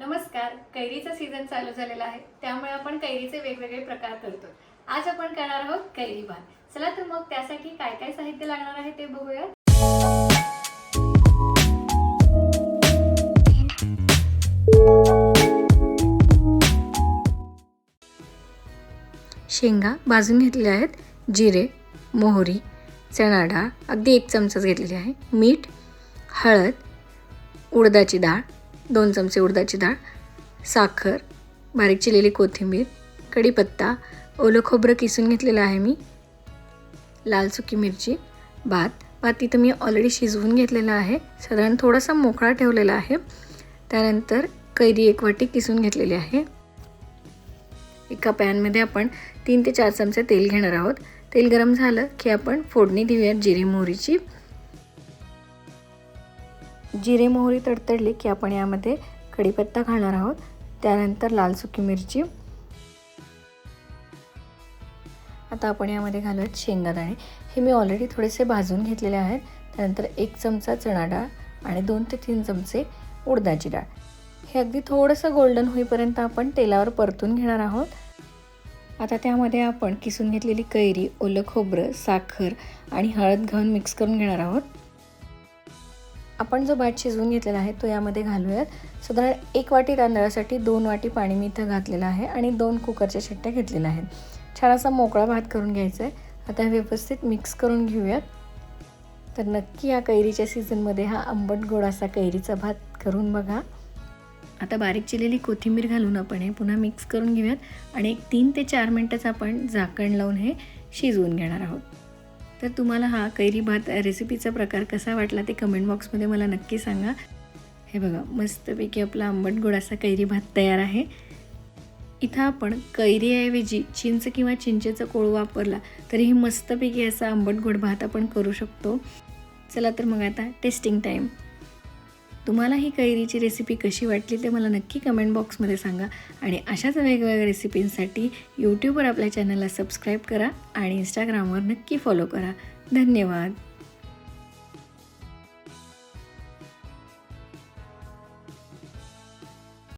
नमस्कार कैरीचा सीझन चालू झालेला आहे. त्यामुळे आपण कैरीचे वेगवेगळे प्रकार करतो. आज आपण करणार आहोत कैरी भात. चला तर मग त्यासाठी काय काय साहित्य लागणार आहे ते बघूया. शेंगा भाजून घेतलेल्या आहेत. जिरे मोहरी चणा डाळ अगदी एक चमचाच घेतलेली आहे. मीठ हळद उडदाची डाळ दोन चमचे उडदाची डाळ साखर बारीक चिरलेली कोथिंबीर कढीपत्ता ओलं खोबरं किसून घेतलेलं आहे मी लाल सुकी मिरची भात. भात तिथं मी ऑलरेडी शिजवून घेतलेला आहे. साधारण थोडासा मोकळा ठेवलेला आहे. त्यानंतर कैरी एक वाटी किसून घेतलेली आहे. एका पॅनमध्ये आपण तीन ते चार चमचे तेल घेणार आहोत. तेल गरम झालं की आपण फोडणी देऊयात जिरे मोहरीची. जिरे मोहरी तडतडली की आपण यामध्ये कढीपत्ता घालणार आहोत. त्यानंतर लाल सुकी मिरची. आता आपण यामध्ये घालूयात शेंगादाणे. हे मी ऑलरेडी थोडेसे भाजून घेतलेले आहेत. त्यानंतर एक चमचा चणा डाळ आणि दोन ते तीन चमचे उडदाची डाळ. हे अगदी थोडंसं गोल्डन होईपर्यंत आपण तेलावर परतून घेणार आहोत. आता त्यामध्ये आपण किसून घेतलेली कैरी ओलं खोबरं साखर आणि हळद घालून मिक्स करून घेणार आहोत. आपण जो भात शिजवून घेतलेला आहे तो यामध्ये घालूयात. साधारण एक वाटी तांदळासाठी दोन वाटी पाणी मी इथं घातलेलं आहे आणि दोन कुकरच्या शिट्ट्या घेतलेल्या आहेत. छान असा मोकळा भात करून घ्यायचा आहे. आता व्यवस्थित मिक्स करून घेऊयात. तर नक्की या कैरीच्या सीझनमध्ये हा आंबट गोड असा कैरीचा भात करून बघा. आता बारीक चिरलेली कोथिंबीर घालून आपण हे पुन्हा मिक्स करून घेऊयात आणि एक तीन ते चार मिनटंच आपण झाकण लावून हे शिजवून घेणार आहोत. तर तुम्हाला हा कैरी भात रेसिपीचा प्रकार कसा वाटला ते कमेंट बॉक्समध्ये मला नक्की सांगा. हे बघा मस्तपैकी आपला आंबट गोड असा कैरी भात तयार आहे. इथं आपण कैरीऐवजी चिंच किंवा चिंचेचा कोळ वापरला तरीही मस्तपैकी असा आंबट गोड भात आपण करू शकतो. चला तर मग आता टेस्टिंग टाईम तुम्हाला ही कैरीची रेसिपी कशी वाटली ते मला नक्की कमेंट बॉक्समध्ये सांगा. आणि अशाच वेगवेगळ्या रेसिपींसाठी यूट्यूबवर आपल्या चॅनलला सबस्क्राईब करा आणि इंस्टाग्रामवर नक्की फॉलो करा. धन्यवाद.